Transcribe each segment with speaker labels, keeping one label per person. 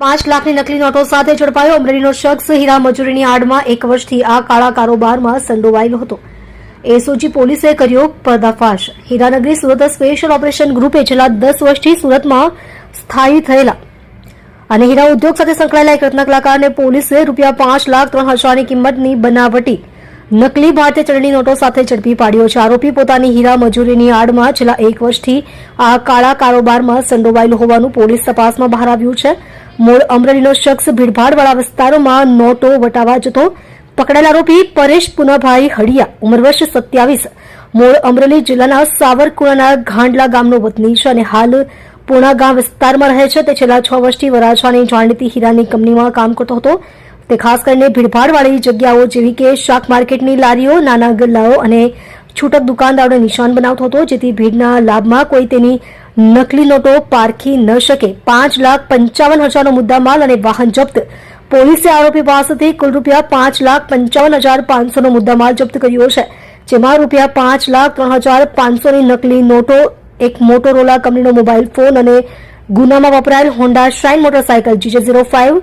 Speaker 1: પાંચ લાખની નકલી નોટો સાથે ઝડપાયો અમરેલીનો શખ્સ હીરા મજૂરીની આડમાં એક વર્ષથી આ કાળા કારોબારમાં સંડોવાયેલો હતો. એસઓજી પોલીસે કર્યો પર્દાફાશ. હીરાનગરી સુરત સ્પેશિયલ ઓપરેશન ગ્રુપે છેલ્લા દસ વર્ષથી સુરતમાં સ્થાયી થયેલા અને હીરા ઉદ્યોગ સાથે સંકળાયેલા એક રત્ન કલાકારને પોલીસે રૂપિયા પાંચ લાખ ત્રણ હજારની કિંમતની બનાવટી, નકલી ભારતીય ચલણી નોટો સાથે ઝડપી પાડ્યો છે. આરોપી પોતાની હીરા મજૂરીની આડમાં છેલ્લા એક વર્ષથી આ કાળા કારોબારમાં સંડોવાયેલો હોવાનું પોલીસ તપાસમાં બહાર આવ્યું છે. મૂળ અમરેલીનો શખ્સ ભીડભાડવાળા વિસ્તારોમાં નોટો વટાવા જતો પકડાયેલ આરોપી પરેશ પુનાભાઈ હડિયા, ઉંમર વર્ષ સત્યાવીસ. મૂળ અમરેલી જિલ્લાના સાવરકુણાના ઘાંડલા ગામનો વતની છે અને હાલ પૂણા ગામ વિસ્તારમાં રહે છે. તે છેલ્લા છ વર્ષથી વરાછાની જાણીતી હીરાની કંપનીમાં કામ કરતો હતો. તે ખાસ કરીને ભીડભાડવાળી જગ્યાઓ જેવી કે શાક માર્કેટની લારીઓ, નાના ગલ્લાઓ અને છૂટક દુકાનદારોને નિશાન બનાવતો હતો. જેથી ભીડના લાભમાં કોઈ તેની નકલી નોટો પારખી ન શકે. પાંચ લાખ પંચાવન હજારનો મુદ્દામાલ અને વાહન જપ્ત. પોલીસે આરોપી પાસેથી કુલ રૂપિયા પાંચ લાખ પંચાવન હજાર પાંચસોનો મુદ્દામાલ જપ્ત કર્યો છે, જેમાં રૂપિયા પાંચ લાખ ત્રણ હજાર પાંચસોની નકલી નોટો, એક મોટોરોલા કંપનીનો મોબાઈલ ફોન અને ગુનામાં વપરાયેલ Honda Shine motorcycle GJ zero five,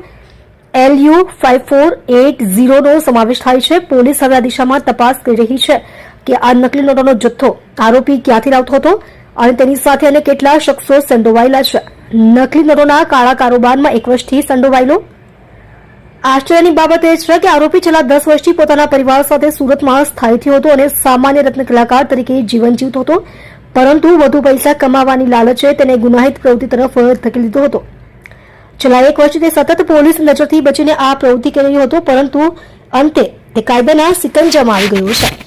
Speaker 1: LU five four eight ઝીરોનો સમાવેશ થાય છે. પોલીસ હવે આ દિશામાં તપાસ કરી રહી છે કે આ નકલી નોટોનો જથ્થો આરોપી ક્યાંથી લાવતો હતો? અને તેની સાથે અને કેટલા શખ્સો સંડોવાયેલા છે. નકલી નોટોના કાળા કારોબારમાં એક વર્ષથી સંડોવાયેલો. આશ્ચર્યની બાબત એ છે કે આરોપી છેલ્લા દસ વર્ષથી પોતાના પરિવાર સાથે સુરતમાં સ્થાયી થયો હતો અને સામાન્ય રત્ન કલાકાર તરીકે જીવન જીવતો હતો. પરંતુ વધુ પૈસા કમાવાની લાલચે તેને ગુનાહિત પ્રવૃત્તિ તરફ ધકેલી દીધો હતો. છેલ્લા એક વર્ષથી તે સતત પોલીસ નજરથી બચીને આ પ્રવૃત્તિ કરી રહ્યો હતો, પરંતુ અંતે તે કાયદાના સિકંજામાં આવી ગયો છે.